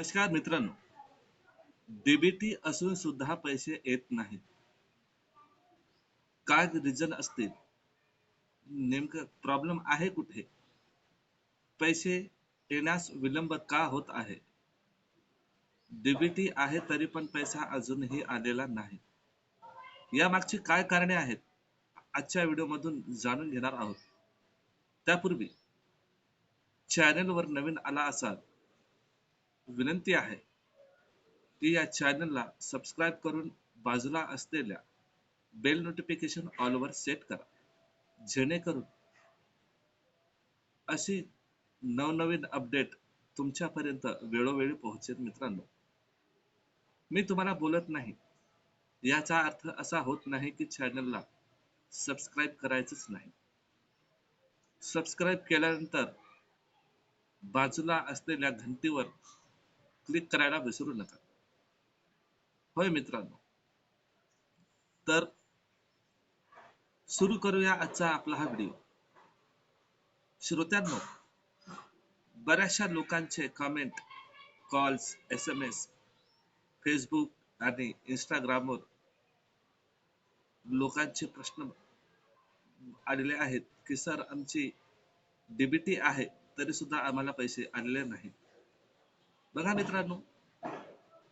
नमस्कार मित्रांनो. डीबीटी असून सुद्धा पैसे येत नाहीत. काय रिझन असतील? नेमकं प्रॉब्लेम आहे कुठे? पैसे येण्यास विलंब का होत आहे? डीबीटी आहे तरी पण पैसा अजूनही आलेला नाही. यामागची काय कारणे आहेत? आजच्या व्हिडिओमधून जाणून घेणार आहोत. त्यापूर्वी चॅनलवर नवीन आला असाल विनंती आहे की या चॅनलला सबस्क्राईब करून बाजूला असलेल्या बेल नोटिफिकेशन ऑलवर सेट करा. जेणेकरून अशी नवनवीन अपडेट तुमच्यापर्यंत वेळोवेळी पोहोचेल मित्रांनो. मी तुम्हाला बोलत नाही. याचा अर्थ असा होत नाही की चॅनलला सबस्क्राईब करायचंच नाही. सबस्क्राईब केल्यानंतर बाजूला असलेल्या घंटीवर क्लिक करायला विसरू नका. होय मित्रांनो? तर सुरू करूया आजचा आपला हा व्हिडिओ श्रोत्यांनो बऱ्याचशा लोकांचे comment calls S M S Facebook आणि इंस्टाग्रामवर लोकांचे प्रश्न आलेले आहेत की सर आमची डीबीटी आहे तरी सुद्धा आम्हाला पैसे आलेले नाहीत. बघा मित्रांनो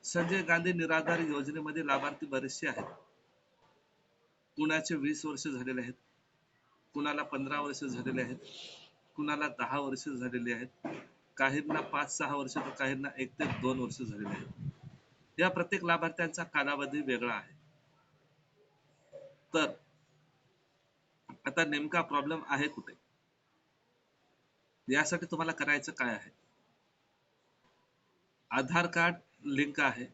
संजय गांधी निराधार योजनेमध्ये लाभार्थी बरेचसे आहेत. कुणाचे वीस वर्ष झालेले आहेत. कुणाला पंधरा वर्ष झालेले आहेत. कुणाला दहा वर्ष झालेले आहेत. काहींना पाच सहा वर्ष तर काहींना एक ते दोन वर्ष झालेले आहेत. या प्रत्येक लाभार्थ्यांचा कालावधी वेगळा आहे. तर आता नेमका प्रॉब्लेम आहे कुठे? यासाठी तुम्हाला करायचं काय आहे? आधार कार्ड लिंक आहे.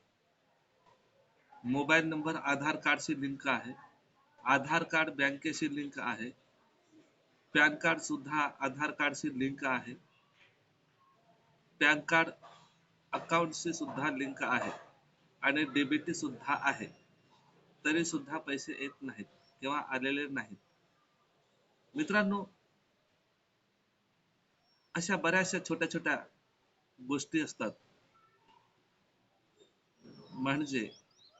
मोबाईल नंबर आधार कार्डशी लिंक आहे. आधार कार्ड बँकेशी लिंक आहे. पॅन कार्ड सुद्धा आधार कार्डशी लिंक आहे. पॅन कार्ड अकाउंटशी सुद्धा लिंक आहे. आणि डेबिट सुद्धा आहे. तरी सुद्धा पैसे येत नाहीत किंवा आलेले नाहीत. मित्रांनो अशा बऱ्याचशा छोट्या छोट्या गोष्टी असतात. म्हणजे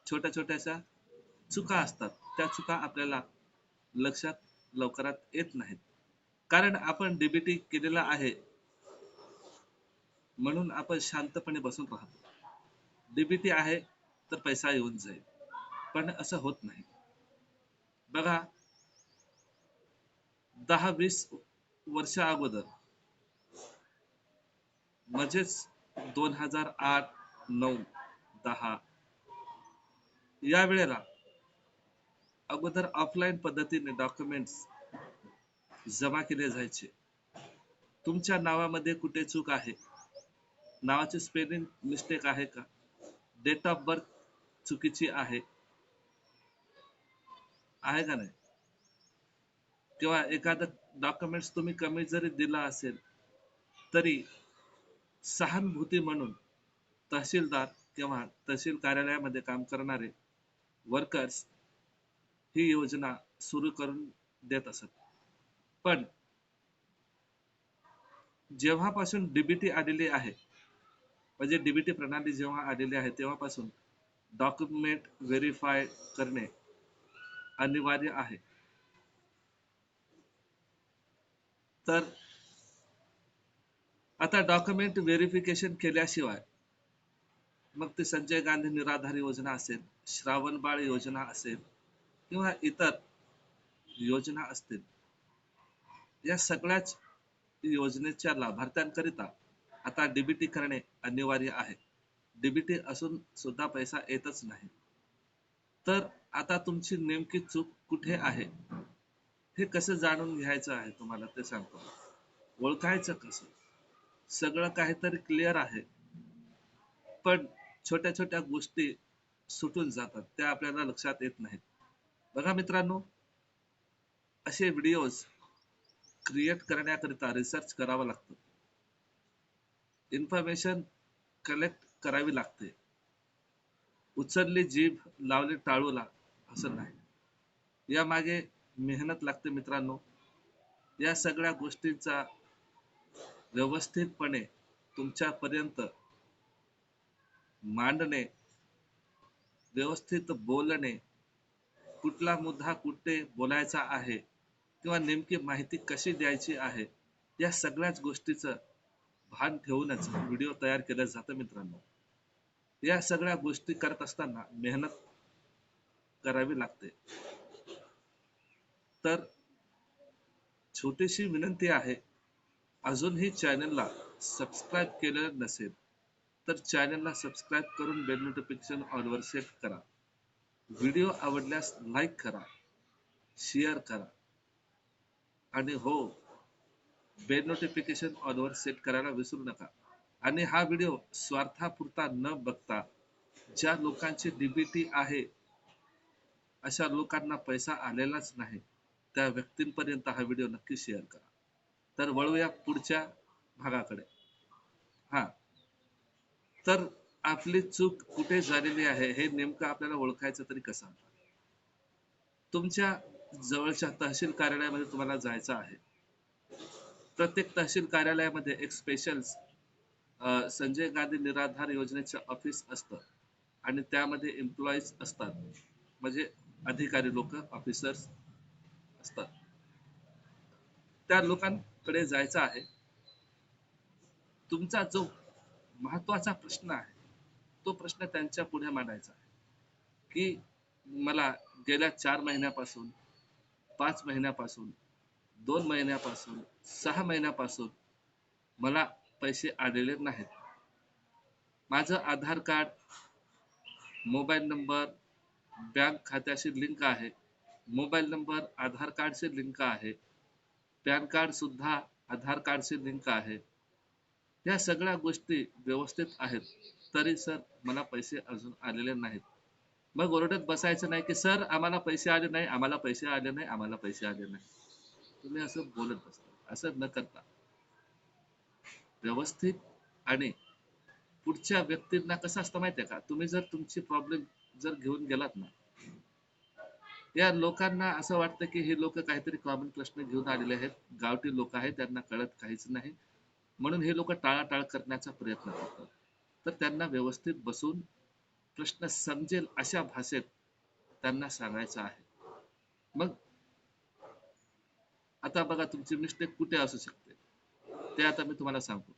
छोट्या छोट्याशा चुका असतात. त्या चुका आपल्याला लक्षात लवकरात येत नाहीत. कारण आपण डीबीटी केलेला आहे म्हणून आपण शांतपणे बसून राहतो. डीबीटी आहे तर पैसा येऊन जाईल. पण असं होत नाही. बघा दहा वीस वर्षा अगोदर म्हणजेच दोन हजार आठ नऊ दहा. या वेळेला अगोदर ऑफलाईन पद्धतीने डॉक्युमेंट्स जमा केले जायचे. तुमच्या नावामध्ये कुठे चूक आहे? नावाची स्पेलिंग मिस्टेक आहे का? डेट ऑफ बर्थ चुकीची आहे. आहे का नाही? किंवा एखादं डॉक्युमेंट्स तुम्ही कमी जरी दिला असेल तरी सहानुभूती म्हणून तहसीलदार किंवा तहसील कार्यालयामध्ये काम करणारे वर्कर्स ही योजना सुरू करून देत असत. पण जेव्हापासून डीबीटी आलेली आहे म्हणजे डीबीटी प्रणाली जेव्हा आलेली आहे तेव्हापासून डॉक्युमेंट व्हेरीफाय करणे अनिवार्य आहे. तर आता डॉक्युमेंट व्हेरिफिकेशन केल्याशिवाय मग ते संजय गांधी निराधार योजना असेल श्रावण बाळ योजना असेल किंवा इतर योजना असतील या सगळ्याच योजनेच्या लाभार्थ्यांकरिता आता डीबीटी करणे अनिवार्य आहे. डीबीटी असून सुद्धा पैसा येतच नाही. तर आता तुमची नेमकी चूक कुठे आहे? हे कसं जाणून घ्यायचं आहे तुम्हाला ते सांगतो. ओळखायचं कसं? सगळं काहीतरी क्लिअर आहे. पण छोट्या छोट्या गोष्टी सुटून जातात. त्या आपल्याला लक्षात येत नाहीत. बघा मित्रांनो असे व्हिडिओज क्रिएट करण्याकरिता रिसर्च करावं लागतो. इन्फॉर्मेशन कलेक्ट करावी लागते. उचलली जीभ लावली टाळूला असं नाही. या मागे मेहनत लागते मित्रांनो. या सगळ्या गोष्टींचा व्यवस्थितपणे तुमच्यापर्यंत मांडणे व्यवस्थित बोलणे कुठला मुद्दा कुठे बोलायचा आहे किंवा नेमकी माहिती कशी द्यायची आहे या सगळ्याच गोष्टीचं भान ठेवूनच व्हिडिओ तयार केला जातं मित्रांनो. या सगळ्या गोष्टी करत असताना मेहनत करावी लागते. तर छोटीशी विनंती आहे अजूनही चॅनलला सबस्क्राईब केलेलं नसेल तर चॅनलला सबस्क्राईब करून बेल नोटिफिकेशन ऑलवर सेट करा. व्हिडिओ आवडल्यास लाईक करा शेअर करा. आणि हो बेल नोटिफिकेशन ऑलवर सेट करायला विसरू नका. आणि हा व्हिडिओ स्वार्थापुरता न बघता ज्या लोकांची डीबीटी आहे अशा लोकांना पैसा आलेलाच नाही त्या व्यक्तींपर्यंत हा व्हिडिओ नक्की शेअर करा. तर वळूया पुढच्या भागाकडे. हा तर आपली चूक कुठे झालेली आहे हे नेमकं आपल्याला ओळखायचं तरी कसं? तुमच्या जवळच्या तहसील कार्यालयामध्ये तुम्हाला जायचं आहे. प्रत्येक तहसील कार्यालयामध्ये एक स्पेशल संजय गांधी निराधार योजनेचं ऑफिस असतं आणि त्यामध्ये एम्प्लॉईज असतात. म्हणजे अधिकारी लोक ऑफिसर्स असतात. त्या लोकांकडे जायचं आहे. तुमचा जो महत्त्वाचा प्रश्न आहे. तो प्रश्न त्यांच्या पुढे मांडायचा आहे. की मला गेल्या चार महिन्यापासून पाच महिन्यापासून दोन महिन्यापासून सहा महिन्यापासून मला पैसे आलेले नाहीत. माझं Aadhaar card mobile number bank खात्याशी लिंक आहे. मोबाईल नंबर आधार कार्डशी लिंक आहे. पॅन कार्ड सुद्धा आधार कार्डशी लिंक आहे. या सगळ्या गोष्टी व्यवस्थित आहेत. तरी सर मला पैसे अजून आलेले नाहीत. मग ओरडत बसायचं नाही की सर आम्हाला पैसे आले नाही आम्हाला पैसे आले नाही आम्हाला पैसे आले नाही. तुम्ही असं बोलत बसता असं न करता. व्यवस्थित आणि पुढच्या व्यक्तींना कसं असतं माहितीये का? तुम्ही जर तुमची प्रॉब्लेम जर घेऊन गेलात ना या लोकांना असं वाटतं की हे लोक काहीतरी कॉमन प्रश्न घेऊन आलेले आहेत. गावठी लोक आहेत त्यांना कळत काहीच नाही. म्हणून हे लोक टाळाटाळ करण्याचा प्रयत्न करतात. तर त्यांना व्यवस्थित बसून प्रश्न समजेल अशा भाषेत त्यांना सांगायचं आहे. मग आता बघा तुमची मिस्टेक कुठे असू शकते? ते आता मी तुम्हाला सांगतो.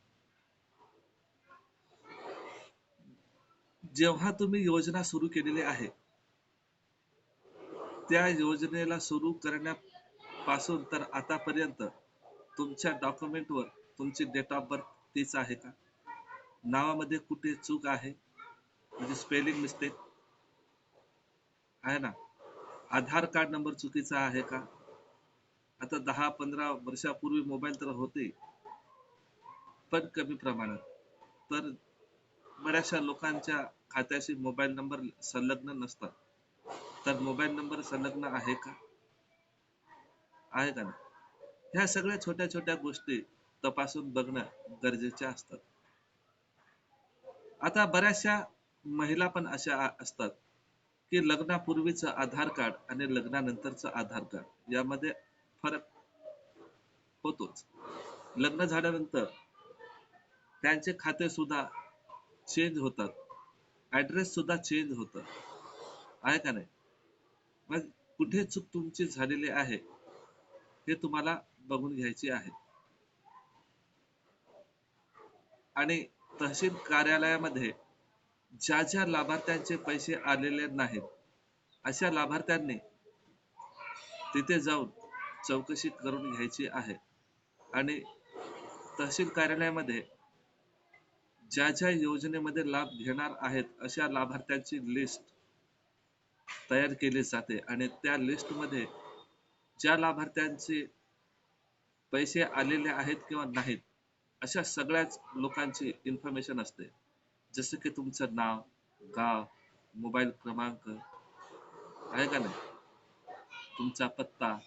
जेव्हा तुम्ही योजना सुरू केलेली आहे त्या योजनेला सुरू करण्यापासून तर आतापर्यंत तुमच्या डॉक्युमेंटवर तुमची डेट ऑफ बर्थ तीच आहे का? नावामध्ये कुठे चूक आहे? म्हणजे स्पेलिंग मिस्टेक आहे ना? आधार कार्ड नंबर चुकीचा आहे का? आता दहा पंधरा वर्षापूर्वी मोबाईल तर होते पण कमी प्रमाणात. तर बऱ्याचशा लोकांच्या खात्याशी मोबाईल नंबर संलग्न नसतात. तर मोबाईल नंबर संलग्न आहे का? आहे का ना ह्या सगळ्या छोट्या छोट्या गोष्टी तपासून बघणं गरजेचे असतात. आता बऱ्याचशा महिला पण अशा असतात की लग्नापूर्वीचं आधार कार्ड आणि लग्नानंतरचं आधार कार्ड यामध्ये फरक होतोच. लग्न झाल्यानंतर त्यांचे खाते सुद्धा चेंज होतात. ऍड्रेस सुद्धा चेंज होत. आहे का नाही? मग कुठे चूक तुमची झालेली आहे हे तुम्हाला बघून घ्यायची आहे. आणि तहसील कार्यालयामध्ये ज्या ज्या लाभार्थ्यांचे पैसे आलेले नाहीत अशा लाभार्थ्यांनी तिथे जाऊन चौकशी करून घ्यायची आहे. आणि तहसील कार्यालयामध्ये ज्या ज्या योजनेमध्ये लाभ घेणार आहेत अशा लाभार्थ्यांची लिस्ट तयार केली जाते. आणि त्या लिस्टमध्ये ज्या लाभार्थ्यांचे पैसे आलेले आहेत किंवा नाहीत अशा सगळ्याच लोकांची इन्फॉर्मेशन असते. जसं की तुमचं नाव गाव मोबाईल क्रमांक आहे का नाही? तुमचा पत्ता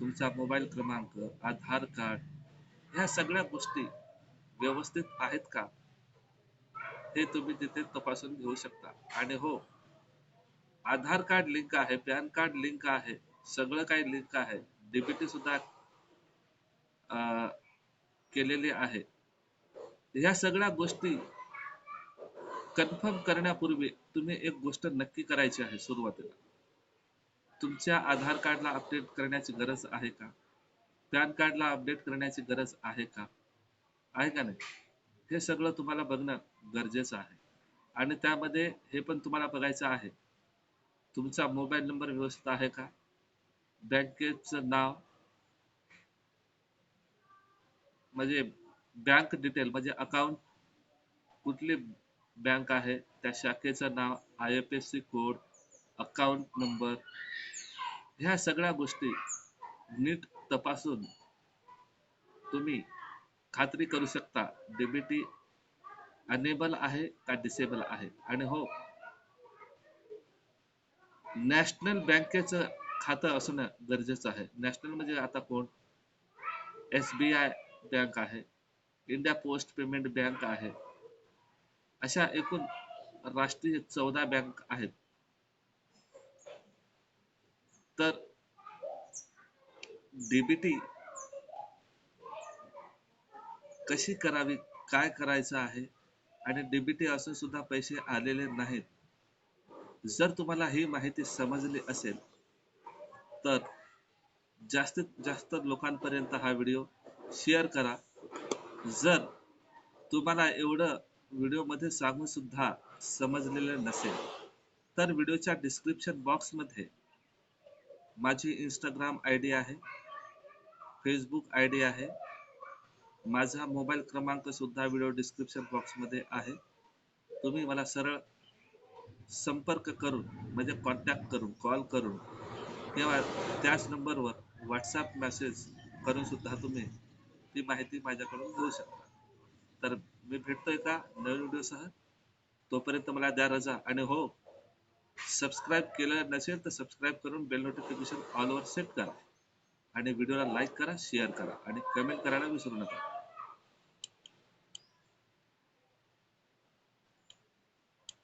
तुमचा मोबाईल क्रमांक आधार कार्ड ह्या सगळ्या गोष्टी व्यवस्थित आहेत का? हे तुम्ही तिथे तपासून घेऊ शकता. आणि हो आधार कार्ड लिंक आहे पॅन कार्ड लिंक आहे सगळं काही लिंक आहे. डीबीटी सुद्धा केलेले आहे. ह्या सगळ्या गोष्टी कन्फर्म करण्यापूर्वी तुम्ही एक गोष्ट नक्की करायची आहे सुरुवातीला. तुमच्या आधार कार्डला अपडेट करण्याची गरज आहे का? पॅन कार्डला अपडेट करण्याची गरज आहे का? आहे का नाही? हे सगळं तुम्हाला बघणं गरजेचं आहे. आणि त्यामध्ये हे पण तुम्हाला बघायचं आहे. तुमचा मोबाईल नंबर व्यवस्थित आहे का? बँकेचं नाव म्हणजे बँक डिटेल म्हणजे अकाउंट कुठली बँक आहे त्या शाखेचं नाव I F S C code account number ह्या सगळ्या गोष्टी नीट तपासून तुम्ही खात्री करू शकता. डीबीटी अनेबल आहे का डिसेबल आहे? आणि हो नॅशनल बँकेचं खातं असणं गरजेचं आहे. नॅशनल म्हणजे आता कोण? एस बी आय बँक आहे. इंडिया पोस्ट पेमेंट बँक आहे. अशा एकूण राष्ट्रीय चौदा बँक आहेत. तर डीबीटी कशी करावी काय करायचं आहे? आणि डीबीटी असून सुद्धा पैसे आलेले नाहीत. जर तुम्हाला ही माहिती समजली असेल तर जास्तीत जास्त लोकांपर्यंत हा व्हिडिओ शेअर करा. जर तुम्हाला एवढं व्हिडिओमध्ये सांगून सुद्धा समजलेलं नसेल तर व्हिडिओच्या डिस्क्रिप्शन बॉक्समध्ये माझी इंस्टाग्राम आय डी आहे फेसबुक आय डी आहे माझा मोबाईल क्रमांक सुद्धा व्हिडिओ डिस्क्रिप्शन बॉक्समध्ये आहे. तुम्ही मला सरळ संपर्क करून म्हणजे कॉन्टॅक्ट करून कॉल करून किंवा त्याच नंबरवर व्हॉट्सअप मेसेज करून सुद्धा तुम्ही ती माहिती माझ्याकडून घेऊ शकता तर मी भेटतोय का? नवीन व्हिडिओसह? तोपर्यंत मला द्या रजा. आणि हो सबस्क्राईब केलं नसेल तर सबस्क्राईब करून बेल नोटिफिकेशन ऑलवर सेट करा. आणि व्हिडिओला लाईक करा शेअर करा. आणि कमेंट करायला विसरू नका.